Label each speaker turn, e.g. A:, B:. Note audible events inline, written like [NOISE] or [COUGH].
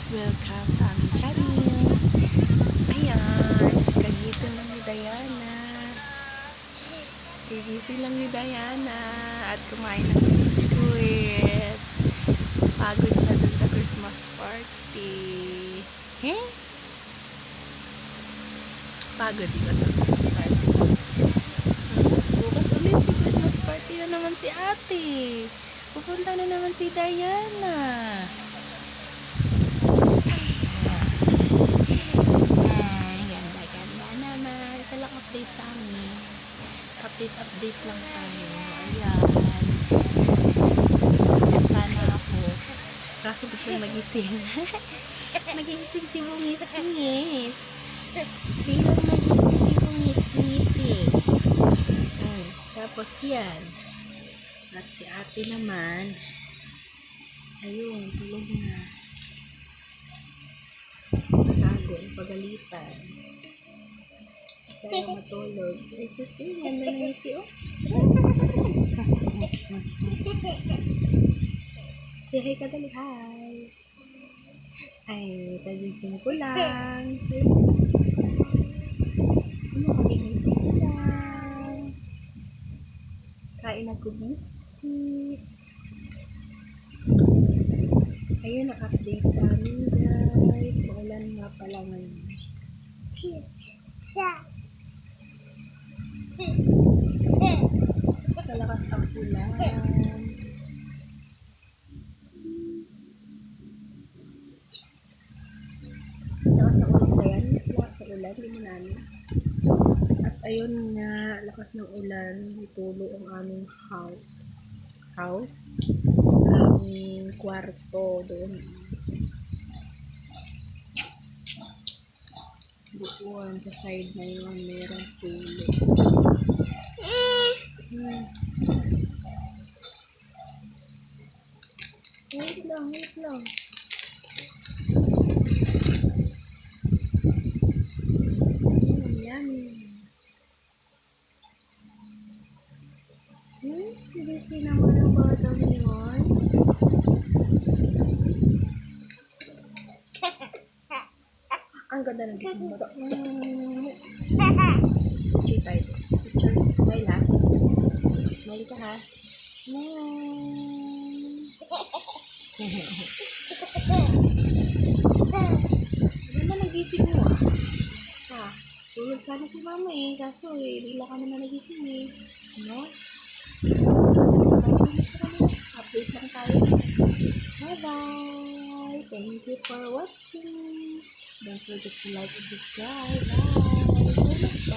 A: guys! Welcome sa aming channel! Ayan! Kagising lang ni Diana. Kagising lang ni Diana at kumain ng biskuit. Pagod siya dun sa Christmas party. Eh? Pagod diba sa Christmas party? Bukas ulit may Christmas party na naman si ate. Pupunta na naman si Diana. Ay, ganda, ganda naman. Ito lang update sa amin. Update, update lang tayo. Ayan. Sana ako. Kaso gusto magising. [LAUGHS] magising si Bungis-Ngis. Bilang magising si Bungis-Ngis eh. Hmm, Tapos yan. At si ate naman, ayun, tulog na. Tago, pagalitan. Yung matulog. Ay, sisi, ganda na ngiti, oh. Say hi ka dali, hi. Ay, kagising ko lang. Ano, kagising ko lang. Kain ako biscuit. Ayun, na-update sa amin guys. Maulan nga pala ngayon. Malakas ang ulan. Lakas ng ulan ba yan? Lakas ng ulan, namin. At ayun nga, lakas ng ulan, itulo ang aming house. House? Aming kwarto doon. Doon sa side na yun, merong tulo. Hmm. Wait lang, wait lang. Yan, yan. Hmm? Busy naman ang batang yun. Ang ganda ng gising mo to. Mm. Picture tayo. Picture. Smile ha. Smile ka ha. Smile. Ano na nagising mo ah? Ha? Tulog sana si mama eh. Kaso eh, bigla ka naman nagising eh. No? Kasi tayo naman sa kanila. Update lang tayo. Bye-bye. Thank you for watching. Don't forget to like and subscribe. Bye.